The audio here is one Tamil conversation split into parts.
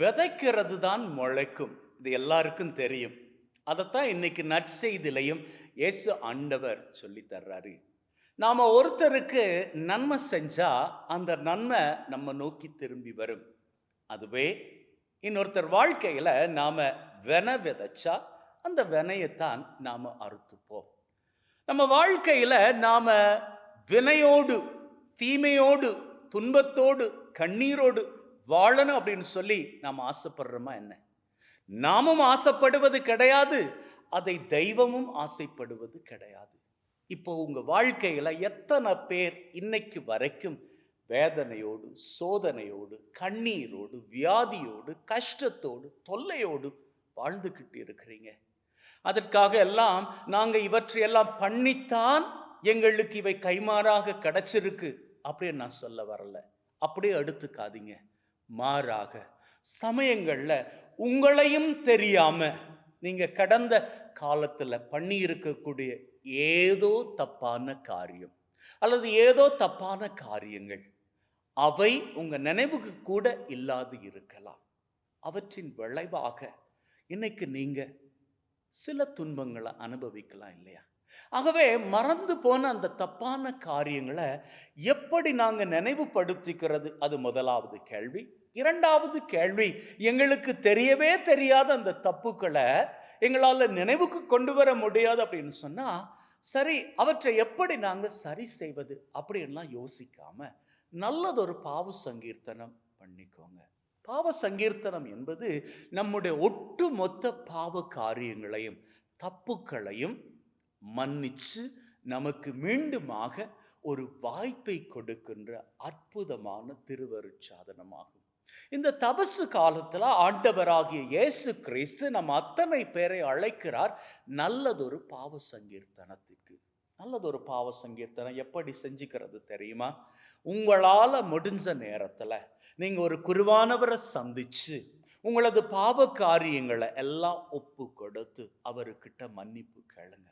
விதைக்கிறது தான் முளைக்கும். இது எல்லாருக்கும் தெரியும். அதைத்தான் இன்னைக்கு நற்செய்திலையும் இயேசு ஆண்டவர் சொல்லி தர்றாரு. நாம் ஒருத்தருக்கு நன்மை செஞ்சா அந்த நன்மை நம்ம நோக்கி திரும்பி வரும். அதுவே இன்னொருத்தர் வாழ்க்கையில் நாம் வென விதைச்சா அந்த வினையைத்தான் நாம் அறுத்துப்போம். நம்ம வாழ்க்கையில் நாம் வினையோடு தீமையோடு துன்பத்தோடு கண்ணீரோடு வாழணும் அப்படின்னு சொல்லி நாம் ஆசைப்படுறோமா என்ன? நாமும் ஆசைப்படுவது கிடையாது அதை தெய்வமும் ஆசைப்படுவது கிடையாது. இப்போ உங்கள் வாழ்க்கையில எத்தனை பேர் இன்னைக்கு வரைக்கும் வேதனையோடு சோதனையோடு கண்ணீரோடு வியாதியோடு கஷ்டத்தோடு தொல்லையோடு வாழ்ந்துக்கிட்டு இருக்கிறீங்க? அதற்காக எல்லாம் நாங்கள் இவற்றையெல்லாம் பண்ணித்தான் எங்களுக்கு இவை கைமாறாக கிடைச்சிருக்கு அப்படின்னு நான் சொல்ல வரல. அப்படியே எடுத்துக்காதீங்க. மாறாக. சமயங்களில் உங்களையும் தெரியாமல் நீங்கள் கடந்த காலத்தில் பண்ணியிருக்கக்கூடிய ஏதோ தப்பான காரியம் அல்லது ஏதோ தப்பான காரியங்கள் அவை உங்கள் நினைவுக்கு கூட இல்லாது இருக்கலாம். அவற்றின் விளைவாக இன்னைக்கு நீங்கள் சில துன்பங்களை அனுபவிக்கலாம் இல்லையா? ஆகவே மறந்து போன அந்த தப்பான காரியங்களை எப்படி நாங்கள் நினைவுபடுத்திக்கிறது அது முதலாவது கேள்வி. இரண்டாவது கேள்வி எங்களுக்கு தெரியவே தெரியாத அந்த தப்புக்களை எங்களால் நினைவுக்கு கொண்டு வர முடியாது அப்படின்னு சொன்னால் சரி அவற்றை எப்படி நாங்கள் சரி செய்வது அப்படின்லாம் யோசிக்காம நல்லதொரு பாவ சங்கீர்த்தனம் பண்ணிக்கோங்க. பாவ சங்கீர்த்தனம் என்பது நம்முடைய ஒட்டுமொத்த பாவ காரியங்களையும் தப்புக்களையும் மன்னிச்சு நமக்கு மீண்டுமாக ஒரு வாய்ப்பை கொடுக்கின்ற அற்புதமான திருவருட்சாதனமாகும். இந்த தபசு காலத்துல ஆண்டவராகிய இயேசு கிறிஸ்து நம்ம அத்தனை பேரை அழைக்கிறார். நல்லதொரு பாவ சங்கீர்த்தனத்துக்கு. நல்லதொரு பாவ சங்கீர்த்தனம் எப்படி செஞ்சுக்கிறது தெரியுமா? உங்களால முடிஞ்ச நேரத்துல நீங்க ஒரு குருவானவரை சந்திச்சு உங்களது பாவ காரியங்களை எல்லாம் ஒப்பு கொடுத்து அவர்கிட்ட மன்னிப்பு கேளுங்க.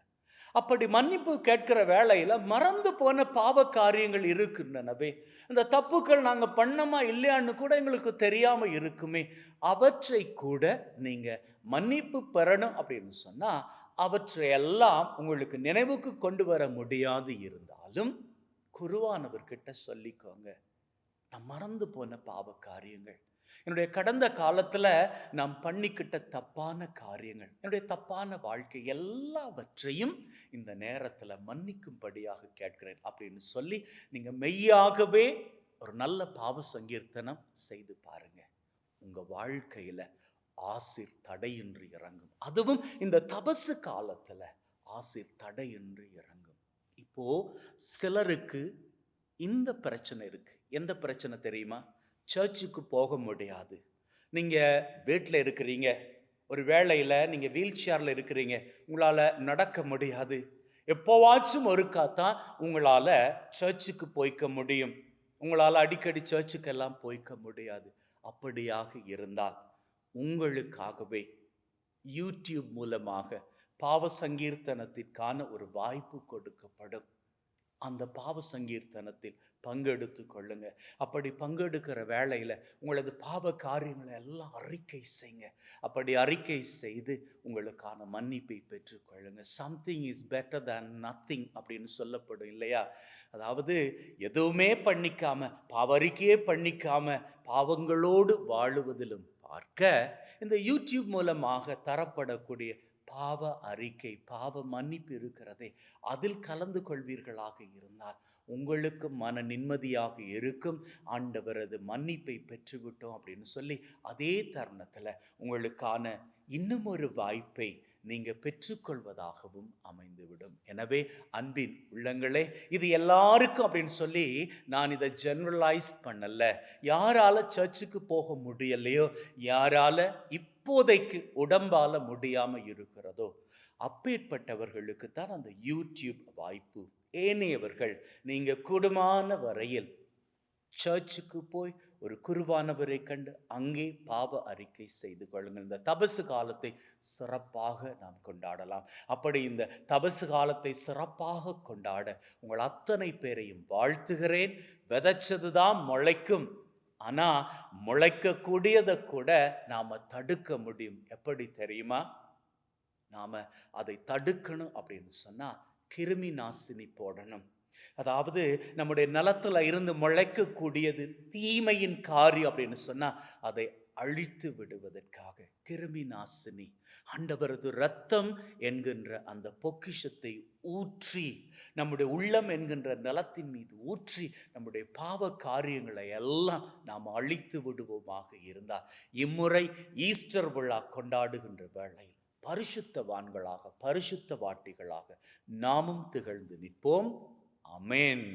அப்படி மன்னிப்பு கேட்கிற வேலையில் மறந்து போன பாவ காரியங்கள் இருக்கின்றனவே. இந்த தப்புக்கள் நாங்கள் பண்ணோமா இல்லையான்னு கூட எங்களுக்கு தெரியாமல் இருக்குமே. அவற்றை கூட நீங்கள் மன்னிப்பு பெறணும் அப்படின்னு சொன்னால் அவற்றை எல்லாம் உங்களுக்கு நினைவுக்கு கொண்டு வர முடியாது இருந்தாலும் குருவானவர்கிட்ட சொல்லிக்கோங்க. நான் மறந்து போன பாவ காரியங்கள். என்னுடைய கடந்த காலத்துல நான் பண்ணிக்கிட்ட தப்பான காரியங்கள் என்னுடைய தப்பான வாழ்க்கை எல்லாவற்றையும் இந்த நேரத்துல மன்னிக்கும்படியாக கேட்கிறேன் அப்படின்னு சொல்லி நீங்க மெய்யாகவே ஒரு நல்ல பாவ சங்கீர்த்தனம் செய்து பாருங்க. உங்க வாழ்க்கையில ஆசிர் தடையின்றி இறங்கும். அதுவும் இந்த தபசு காலத்துல ஆசிர் தடையின்றி இறங்கும். இப்போ சிலருக்கு இந்த பிரச்சனை இருக்கு. எந்த பிரச்சனை தெரியுமா? சர்ச்சுக்கு போக முடியாது. நீங்கள் வீட்டில் இருக்கிறீங்க ஒரு வேளையில் நீங்கள் வீல் சேரில் இருக்கிறீங்க உங்களால் நடக்க முடியாது. எப்போவாச்சும் ஒருக்கா தான் சர்ச்சுக்கு போய்க்க முடியும். உங்களால் அடிக்கடி சர்ச்சுக்கெல்லாம் போய்க்க முடியாது. அப்படியாக இருந்தால் உங்களுக்காகவே யூடியூப் மூலமாக பாவ சங்கீர்த்தனத்திற்கான ஒரு வாய்ப்பு கொடுக்கப்படும். அந்த பாவ சங்கீர்த்தனத்தில் பங்கெடுத்து கொள்ளுங்க. அப்படி பங்கெடுக்கிற வேலையில் உங்களது பாவ காரியங்களை எல்லாம் அறிக்கை செய்யுங்க. அப்படி அறிக்கை செய்து உங்களுக்கான மன்னிப்பை பெற்றுக்கொள்ளுங்க something is better than nothing அப்படின்னு சொல்லப்படும் இல்லையா? அதாவது எதுவுமே பண்ணிக்காம பாவ அறிக்கையே பண்ணிக்காம பாவங்களோடு வாழுவதிலும் பார்க்க இந்த யூடியூப் மூலமாக தரப்படக்கூடிய பாவ அறிக்கை பாவ மன்னிப்பு இருக்கிறதே அதில் கலந்து கொள்வீர்களாக இருந்தால் உங்களுக்கு மன நிம்மதியாக இருக்கும். ஆண்டவரது மன்னிப்பை பெற்றுவிட்டோம் அப்படின்னு சொல்லி அதே தருணத்தில் உங்களுக்கான இன்னும் ஒரு வாய்ப்பை நீங்கள் பெற்றுக்கொள்வதாகவும் அமைந்துவிடும். எனவே அன்பின் உள்ளங்களே இது எல்லாருக்கும் அப்படின்னு சொல்லி நான் இதை ஜெனரலைஸ் பண்ணல. யாரால சர்ச்சுக்கு போக முடியலையோ யாரால இப்போதைக்கு உடம்பால முடியாமல் இருக்கிறதோ அப்பேற்பட்டவர்களுக்கு தான் அந்த யூடியூப் வாய்ப்பு. ஏனையவர்கள் நீங்கள் கூடுமான வரையில் சர்ச்சுக்கு போய் ஒரு குருவானவரை கண்டு அங்கே பாவ அறிக்கை செய்து கொள்ளுங்கள். இந்த தபசு காலத்தை சிறப்பாக நாம் கொண்டாடலாம். அப்படி இந்த தபசு காலத்தை சிறப்பாக கொண்டாட உங்கள் அத்தனை பேரையும் வாழ்த்துகிறேன். விதைச்சதுதான் முளைக்கும். ஆனால் முளைக்கக்கூடியதை கூட நாம் தடுக்க முடியும். எப்படி தெரியுமா? நாம் அதை தடுக்கணும் அப்படின்னு சொன்னால் கிருமி நாசினி போடணும். அதாவது நம்முடைய நலத்தில் இருந்து முளைக்கக்கூடியது தீமையின் காரியம் அப்படின்னு சொன்னால் அதை அழித்து விடுவதற்காக. கிருமி நாசினி. ஆண்டவரது ரத்தம் என்கின்ற அந்த பொக்கிஷத்தை ஊற்றி நம்முடைய உள்ளம் என்கின்ற நிலத்தின் மீது ஊற்றி நம்முடைய பாவ காரியங்களை எல்லாம் நாம் அழித்து விடுவோமாக இருந்தால் இம்முறை ஈஸ்டர் விழா கொண்டாடுகின்ற வேளையில் பரிசுத்தவான்களாக பரிசுத்த வாட்டிகளாக நாமும் திகழ்ந்து நிற்போம். அமேன்